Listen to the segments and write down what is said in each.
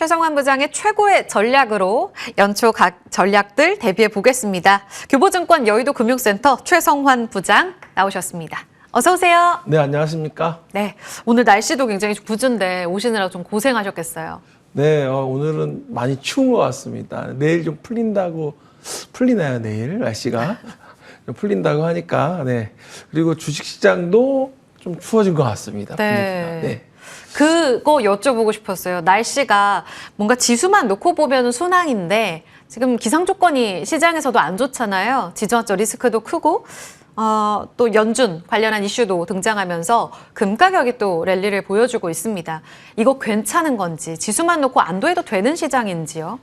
최성환 부장의 최고의 전략으로 연초 각 전략들 대비해 보겠습니다. 교보증권 여의도 금융센터 최성환 부장 나오셨습니다. 어서 오세요. 네, 안녕하십니까? 네, 오늘 날씨도 굉장히 구준데 오시느라 좀 고생하셨겠어요. 네, 어, 오늘은 많이 추운 것 같습니다. 내일 좀 풀린다고, 풀리나요, 내일? 날씨가? 좀 풀린다고 하니까, 네. 그리고 주식시장도 좀 추워진 것 같습니다. 네. 분위기가. 네. 그거 여쭤보고 싶었어요. 날씨가 뭔가 지수만 놓고 보면 순항인데 지금 기상 조건이 시장에서도 안 좋잖아요. 지정학적 리스크도 크고 어, 또 연준 관련한 이슈도 등장하면서 금 가격이 또 랠리를 보여주고 있습니다. 이거 괜찮은 건지 지수만 놓고 안도해도 되는 시장인지요?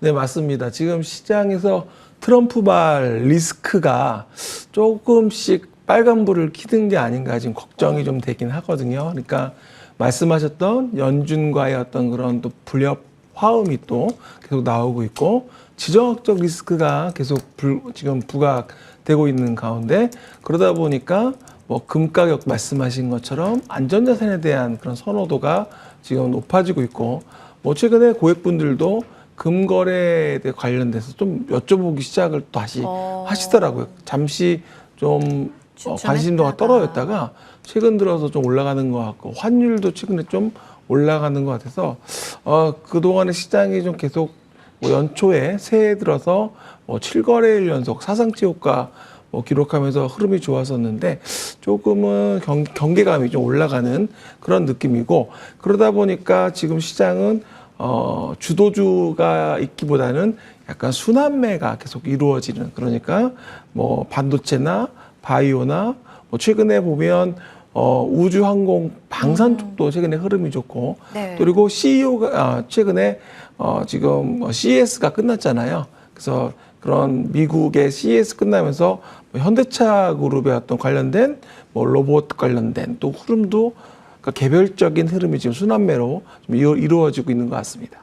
네, 맞습니다. 지금 시장에서 트럼프발 리스크가 조금씩 빨간불을 켜든 게 아닌가 지금 걱정이 좀 되긴 하거든요. 그러니까 말씀하셨던 연준과의 어떤 그런 또 불협 화음이 또 계속 나오고 있고 지정학적 리스크가 계속 불, 지금 부각되고 있는 가운데 그러다 보니까 뭐 금 가격 말씀하신 것처럼 안전자산에 대한 그런 선호도가 지금 높아지고 있고 뭐 최근에 고객분들도 금거래에 관련돼서 좀 여쭤보기 시작을 또 다시 어. 하시더라고요. 잠시 좀 어, 관심도가. 떨어졌다가 최근 들어서 좀 올라가는 것 같고 환율도 최근에 좀 올라가는 것 같아서 어, 그동안의 시장이 좀 계속 뭐 연초에 새해 들어서 뭐 7거래일 연속 사상치 효과 뭐 기록하면서 흐름이 좋았었는데 조금은 경, 경계감이 좀 올라가는 그런 느낌이고 그러다 보니까 지금 시장은 어, 주도주가 있기보다는 약간 순환매가 계속 이루어지는 그러니까 뭐 반도체나 바이오나 뭐 최근에 보면 어, 우주항공 방산 쪽도 최근에 흐름이 좋고 네. 또 그리고 CEO가 아, 최근에 어, 지금 뭐 CES가 끝났잖아요. 그래서 그런 미국의 CES 끝나면서 뭐 현대차 그룹의 어떤 관련된 뭐 로봇 관련된 또 흐름도 그러니까 개별적인 흐름이 지금 순환매로 좀 이루- 이루어지고 있는 것 같습니다.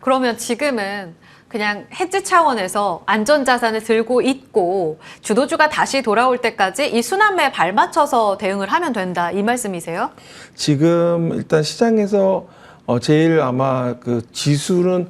그러면 지금은 그냥 헤지 차원에서 안전자산을 들고 있고 주도주가 다시 돌아올 때까지 이 순환매에 발맞춰서 대응을 하면 된다 이 말씀이세요? 지금 일단 시장에서 어 제일 아마 그 지수는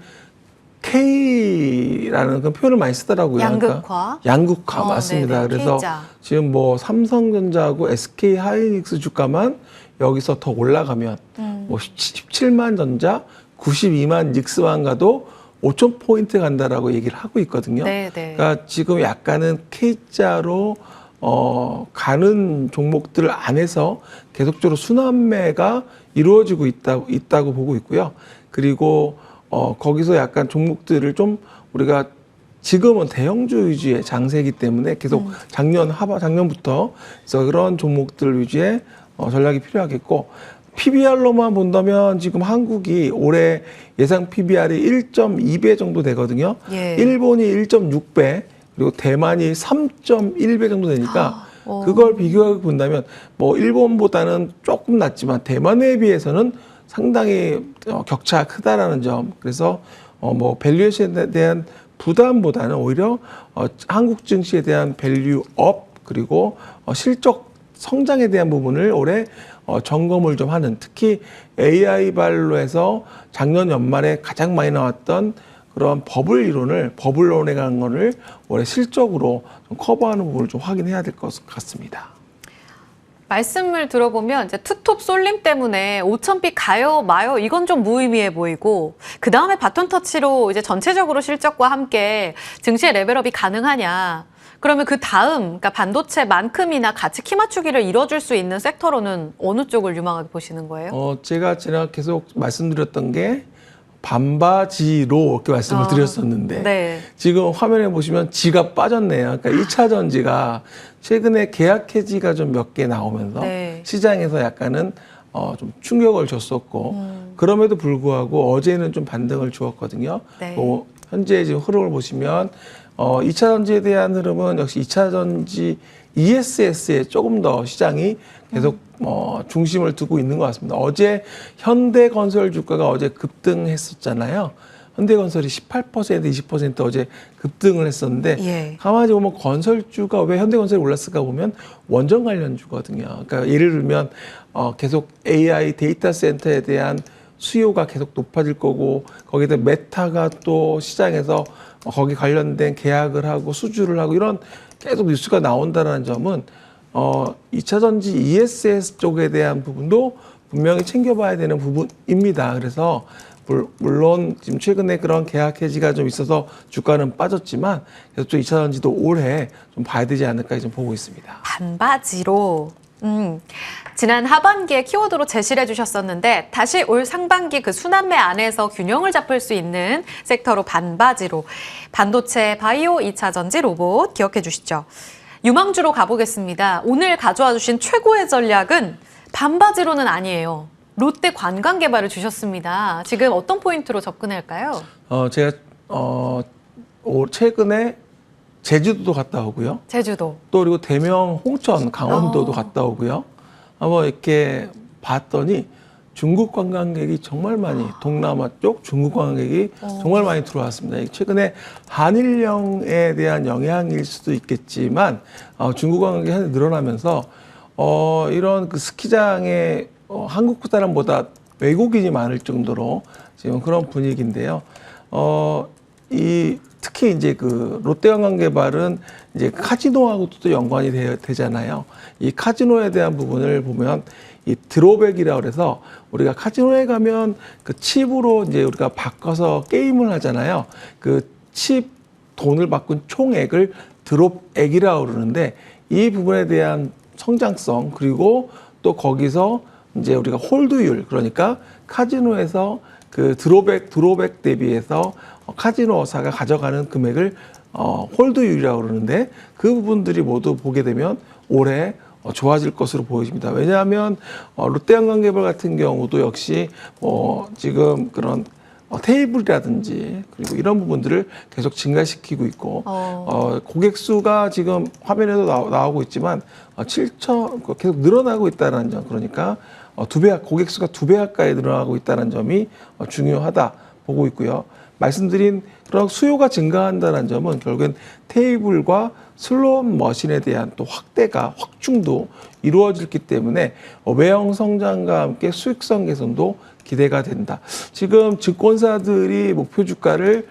K라는 그 표현을 많이 쓰더라고요. 양극화? 그러니까 양극화 어, 맞습니다. 네네, 그래서 K자. 지금 뭐 삼성전자하고 SK 하이닉스 주가만 여기서 더 올라가면 음. 뭐 17만 전자, 92만 닉스완가도 5천 포인트 간다라고 얘기를 하고 있거든요. 네, 네. 그러니까 지금 약간은 K자로 어, 가는 종목들 안에서 계속적으로 순환매가 이루어지고 있다, 있다고 보고 있고요. 그리고 어, 거기서 약간 종목들을 좀 우리가 지금은 대형주 위주의 장세이기 때문에 계속 작년 하바 작년부터 그래서 그런 종목들 위주의 어, 전략이 필요하겠고 PBR로만 본다면 지금 한국이 올해 예상 PBR이 1.2배 정도 되거든요. 예. 일본이 1.6배 그리고 대만이 3.1배 정도 되니까 어. 그걸 비교해 본다면 뭐 일본보다는 조금 낮지만 대만에 비해서는 상당히 어, 격차가 크다라는 점. 그래서 어뭐 밸류에이션에 대한 부담보다는 오히려 어 한국 증시에 대한 밸류업 그리고 어 실적 성장에 대한 부분을 올해 어 점검을 좀 하는 특히 AI 발로 해서 작년 연말에 가장 많이 나왔던 그런 버블 이론을 버블론에 관한 거를 올해 실적으로 좀 커버하는 부분을 좀 확인해야 될 것 같습니다. 말씀을 들어보면 이제 투톱 쏠림 때문에 5천비 가요 마요 이건 좀 무의미해 보이고 그 다음에 바톤 터치로 이제 전체적으로 실적과 함께 증시의 레벨업이 가능하냐 그러면 그 다음 그러니까 반도체만큼이나 같이 키 맞추기를 이뤄줄 수 있는 섹터로는 어느 쪽을 유망하게 보시는 거예요? 어, 제가 제가 계속 말씀드렸던 게 반바지로 이렇게 말씀을 아, 드렸었는데 네. 지금 화면에 보시면 지가 빠졌네요. 그러니까 1차 전지가 최근에 계약 해지가 좀 몇 개 나오면서 네. 시장에서 약간은 어, 좀 충격을 줬었고 음. 그럼에도 불구하고 어제는 좀 반등을 주었거든요. 네. 뭐 현재 지금 흐름을 보시면 어, 2차 전지에 대한 흐름은 역시 2차 전지 ESS에 조금 더 시장이 계속 어, 중심을 두고 있는 것 같습니다. 어제 현대건설 주가가 어제 급등했었잖아요. 현대건설이 18% 20% 어제 급등을 했었는데 예. 가만히 보면 건설주가 왜 현대건설이 올랐을까 보면 원전 관련주거든요. 그러니까 예를 들면 어, 계속 AI 데이터 센터에 대한 수요가 계속 높아질 거고 거기다 메타가 또 시장에서 어, 거기 관련된 계약을 하고 수주를 하고 이런 계속 뉴스가 나온다는 점은 어 2차 전지 ESS 쪽에 대한 부분도 분명히 챙겨봐야 되는 부분입니다. 그래서 물- 물론 지금 최근에 그런 계약 해지가 좀 있어서 주가는 빠졌지만 계속 또 2차 전지도 올해 좀 봐야 되지 않을까 좀 보고 있습니다. 반바지로. 음, 지난 하반기에 키워드로 제시를 해주셨었는데 다시 올 상반기 그 순환매 안에서 균형을 잡을 수 있는 섹터로 반바지로 반도체, 바이오, 2차 전지, 로봇 기억해 주시죠. 유망주로 가보겠습니다. 오늘 가져와 주신 최고의 전략은 반바지로는 아니에요. 롯데 관광 개발을 주셨습니다. 지금 어떤 포인트로 접근할까요? 어 제가 어 올- 최근에 제주도도 갔다 오고요. 제주도. 또 그리고 대명, 홍천, 강원도도 어. 갔다 오고요. 한번 이렇게 봤더니 중국 관광객이 정말 많이 동남아 쪽 중국 관광객이 어. 정말 많이 들어왔습니다. 최근에 한일령에 대한 영향일 수도 있겠지만 어, 중국 관광객이 늘어나면서 어, 이런 그 스키장에 어, 한국 사람보다 외국인이 많을 정도로 지금 그런 분위기인데요. 어, 이 특히 이제 그 롯데관광개발은 이제 카지노하고도 또 연관이 되, 되잖아요. 이 카지노에 대한 부분을 보면 이 드로백이라 그래서 우리가 카지노에 가면 그 칩으로 이제 우리가 바꿔서 게임을 하잖아요. 그 칩 돈을 바꾼 총액을 드롭액이라고 그러는데 이 부분에 대한 성장성 그리고 또 거기서 이제 우리가 홀드율 그러니까 카지노에서 그 드로백 드로백 대비해서 어, 카지노사가 가져가는 금액을 어, 홀드율이라고 그러는데 그 부분들이 모두 보게 되면 올해 어, 좋아질 것으로 보여집니다. 왜냐하면 어, 롯데관광개발 같은 경우도 역시 어, 지금 그런 어, 테이블이라든지 그리고 이런 부분들을 계속 증가시키고 있고 어. 어, 고객 수가 지금 화면에도 나오, 고 있지만 어, 7천 계속 늘어나고 있다는 점 그러니까 어, 두배 고객 수가 두 배 가까이 늘어나고 있다는 점이 어, 중요하다 보고 있고요. 말씀드린 그런 수요가 증가한다는 점은 결국엔 테이블과 슬롯 머신에 대한 또 확대가 확충도 이루어졌기 때문에 어, 외형 성장과 함께 수익성 개선도 기대가 된다. 지금 증권사들이 목표 주가를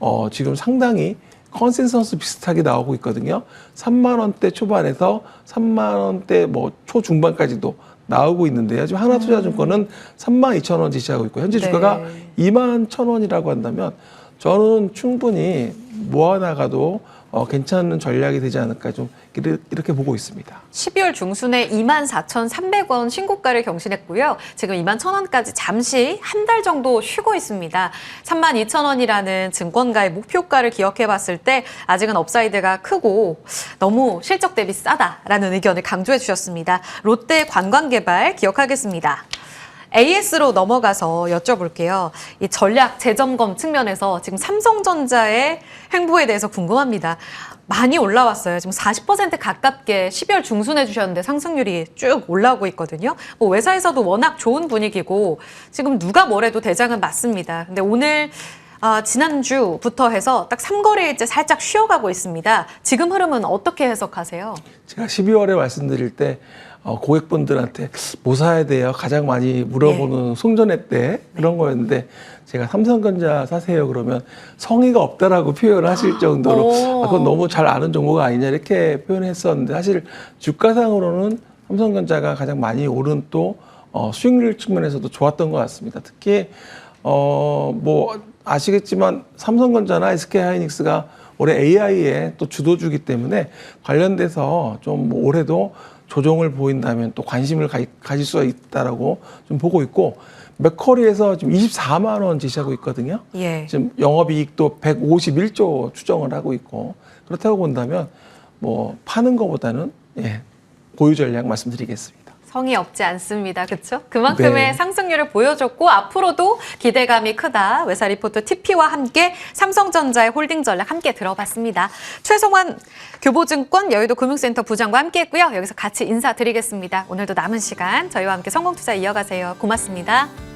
어, 지금 상당히 컨센서스 비슷하게 나오고 있거든요. 3만 원대 초반에서 3만 원대 뭐 초중반까지도 나오고 있는데요. 지금 하나투자증권은 3만 2천 원 지 시하고 있고 현재 네. 주가가 2만 1천 원이라고 한다면 저는 충분히 모아나가도 어, 괜찮은 전략이 되지 않을까 좀 이렇게, 보고 있습니다. 12월 중순에 24,300원 신고가를 경신했고요. 지금 21,000원까지 잠시 한 달 정도 쉬고 있습니다. 32,000원이라는 증권가의 목표가를 기억해 봤을 때 아직은 업사이드가 크고 너무 실적 대비 싸다라는 의견을 강조해 주셨습니다. 롯데 관광개발 기억하겠습니다. AS로 넘어가서 여쭤볼게요. 이 전략 재점검 측면에서 지금 삼성전자의 행보에 대해서 궁금합니다. 많이 올라왔어요. 지금 40% 가깝게 12월 중순에 주셨는데 상승률이 쭉 올라오고 있거든요. 뭐 외사에서도 워낙 좋은 분위기고 지금 누가 뭐래도 대장은 맞습니다. 근데 오늘 아, 지난주부터 해서 딱 3거래일째 살짝 쉬어가고 있습니다. 지금 흐름은 어떻게 해석하세요? 제가 12월에 말씀드릴 때 어, 고객분들한테 뭐 사야 돼요? 가장 많이 물어보는 송전회 때 그런 거였는데 제가 삼성전자 사세요 그러면 성의가 없다라고 표현을 하실 정도로 오. 아, 그건 너무 잘 아는 종목가 아니냐 이렇게 표현했었는데 사실 주가상으로는 삼성전자가 가장 많이 오른 또 어, 수익률 측면에서도 좋았던 것 같습니다. 특히 어, 뭐 아시겠지만 삼성전자나 SK 하이닉스가 올해 AI의 또 주도주기 때문에 관련돼서 좀뭐 올해도 조정을 보인다면 또 관심을 가, 가질 수가 있다라고 좀 보고 있고 맥커리에서 지금 24만 원 지시하고 있거든요. 예. 지금 영업이익도 151조 추정을 하고 있고 그렇다고 본다면 뭐 파는 것보다는 예, 보유 전략 말씀드리겠습니다. 성의 없지 않습니다. 그렇죠? 그만큼의 네. 상승률을 보여줬고 앞으로도 기대감이 크다. 외사 리포트 TP와 함께 삼성전자의 홀딩 전략 함께 들어봤습니다. 최성환 교보증권 여의도 금융센터 부장과 함께했고요. 여기서 같이 인사드리겠습니다. 오늘도 남은 시간 저희와 함께 성공투자 이어가세요. 고맙습니다.